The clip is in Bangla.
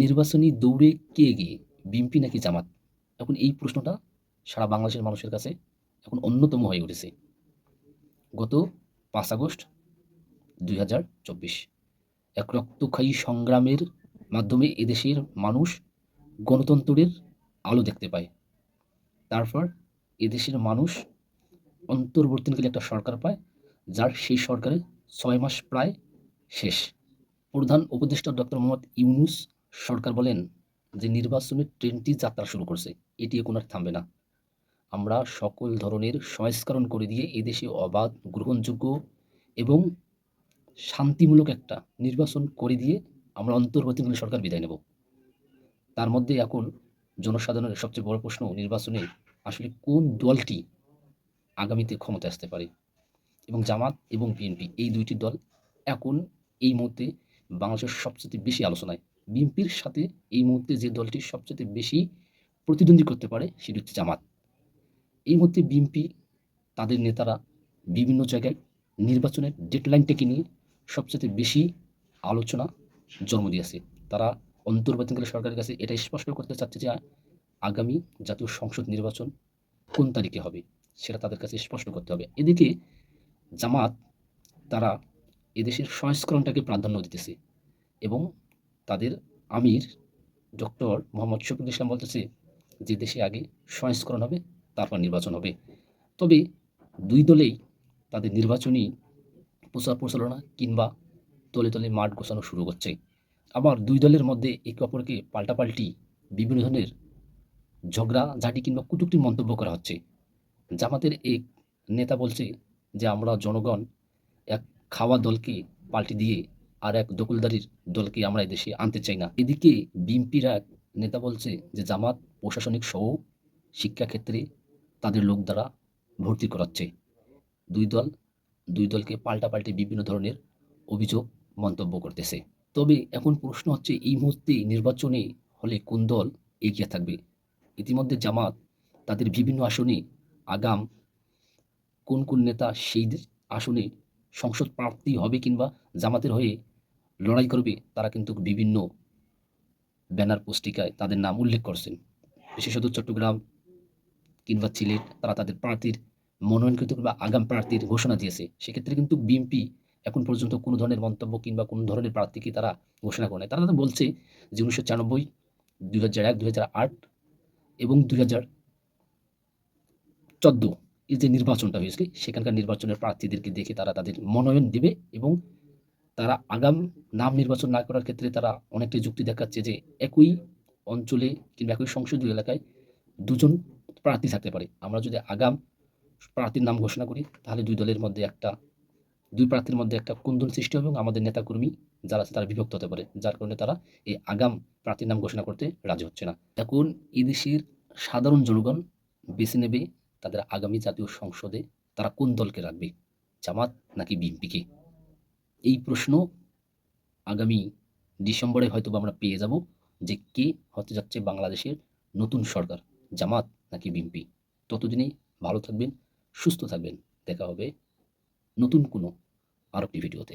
নির্বাচনী দৌড়ে কে এগিয়ে? বিএনপি নাকি জামাত? এখন এই প্রশ্নটা সারা বাংলাদেশের মানুষের কাছে এখন অন্যতম হয়ে উঠেছে। গত পাঁচ আগস্ট দুই হাজার চব্বিশ এক রক্তক্ষয়ী সংগ্রামের মাধ্যমে এদেশের মানুষ গণতন্ত্রের আলো দেখতে পায়। তারপর এদেশের মানুষ অন্তর্বর্তীকালে একটা সরকার পায়, যার সেই সরকারের ছয় মাস প্রায় শেষ। প্রধান উপদেষ্টা ডক্টর মোহাম্মদ ইউনুস সরকার বলেন যে নির্বাচনের ট্রেনটি যাত্রা শুরু করছে, এটি এখন আর থামবে না। আমরা সকল ধরনের সংস্করণ করে দিয়ে এদেশে অবাধ, গ্রহণযোগ্য এবং শান্তিমূলক একটা নির্বাচন করে দিয়ে আমরা অন্তর্বর্তীকালীন সরকার বিদায় নেব। তার মধ্যে এখন জনসাধারণের সবচেয়ে বড় প্রশ্ন, নির্বাচনে আসলে কোন দলটি আগামীতে ক্ষমতায় আসতে পারে? এবং জামাত এবং বিএনপি, এই দুইটি দল এখন এই মুহূর্তে বাংলাদেশের সবচেয়ে বেশি আলোচনায়। বিএনপির সাথে এই মুহূর্তে যে দলটি সবচেয়ে বেশি প্রতিদ্বন্দ্বী করতে পারে সেটি হচ্ছে জামাত। এই মুহূর্তে বিএনপি, তাদের নেতারা বিভিন্ন জায়গায় নির্বাচনের ডেডলাইনটাকে নিয়ে সবচেয়ে বেশি আলোচনা জন্ম দিয়েছে। তারা অন্তর্বর্তীকালে সরকারের কাছে এটা স্পষ্ট করতে চাচ্ছে যে, আগামী জাতীয় সংসদ নির্বাচন কোন তারিখে হবে সেটা তাদের কাছে স্পষ্ট করতে হবে। এদিকে জামাত, তারা এদেশের সংস্করণটাকে প্রাধান্য দিতেছে এবং তাদের আমির ডক্টর মোহাম্মদ শফিকুল ইসলাম বলতেছে যে দেশে আগে সংস্করণ হবে, তারপর নির্বাচন হবে। তবে দুই দলেই তাদের নির্বাচনী প্রচার প্রচারণা কিংবা তলে তলে মাঠ গোছানো শুরু করছে। আবার দুই দলের মধ্যে একে অপরকে পাল্টাপাল্টি বিভিন্ন ধরনের ঝগড়া, ঝাঁটি কিংবা কুটুকটি মন্তব্য করা হচ্ছে। জামাতের এক নেতা বলছে যে, আমরা জনগণ এক খাওয়া দলকে পাল্টি দিয়ে আর এক দখলদারির দলকে আমরা এদেশে আনতে চাই না। এদিকে বিএনপির এক নেতা বলছে যে, জামাত প্রশাসনিক সহ শিক্ষাক্ষেত্রে তাদের লোক দ্বারা ভর্তি করাচ্ছে। দুই দল, দুই দলকে পাল্টাপাল্টি বিভিন্ন ধরনের অভিযোগ, মন্তব্য করতেছে। তবে এখন প্রশ্ন হচ্ছে, এই মুহূর্তে নির্বাচনে হলে কোন দল এগিয়ে থাকবে? ইতিমধ্যে জামাত তাদের বিভিন্ন আসনে আগাম কোন কোন নেতা সেই আসনে সংসদ প্রার্থী হবে কিংবা জামাতের হয়ে লড়াই করবে, তারা কিন্তু বিভিন্ন ব্যানার পুস্তিকায় তাদের নাম উল্লেখ করছেন। বিশেষত চট্টগ্রাম কিংবা সিলেট, তারা তাদের প্রার্থীর মনোনয়নকৃত কিংবা আগাম প্রার্থীর ঘোষণা দিয়েছে। সেক্ষেত্রে কিন্তু বিএনপি এখন পর্যন্ত কোনো ধরনের মন্তব্য কিংবা কোনো ধরনের প্রার্থীকে তারা ঘোষণা করে তারা তো বলছে যে উনিশশো চানব্বই দুই হাজার এক দুই হাজার আট এবং দুই হাজার চোদ্দ এই যে নির্বাচনটা হয়েছে, সেখানকার নির্বাচনের প্রার্থীদেরকে দেখে তারা তাদের মনোনয়ন দেবে এবং তারা আগাম নাম নির্বাচন না করার ক্ষেত্রে তারা অনেকটাই যুক্তি দেখাচ্ছে যে একই অঞ্চলে কিংবা একই সংসদীয় এলাকায় দুজন প্রার্থী থাকতে পারে। আমরা যদি আগাম প্রার্থীর নাম ঘোষণা করি, তাহলে দুই দলের মধ্যে একটা, দুই প্রার্থীর মধ্যে একটা কুন্দন সৃষ্টি হবে এবং আমাদের নেতাকর্মী যারা আছে তারা বিভক্ত হতে পারে, যার কারণে তারা এই আগাম প্রার্থীর নাম ঘোষণা করতে রাজি হচ্ছে না। এখন এদেশের সাধারণ জনগণ বেছে নেবে তাদের আগামী জাতীয় সংসদে তারা কোন দলকে রাখবে, জামাত নাকি বিএনপিকে? এই প্রশ্ন আগামী ডিসেম্বরে হয়তো আমরা পেয়ে যাব যে কে হতে যাচ্ছে বাংলাদেশের নতুন সরকার, জামাত নাকি বিএনপি। ততদিনে ভালো থাকবেন, সুস্থ থাকবেন। দেখা হবে নতুন কোনো আরেকটি ভিডিওতে।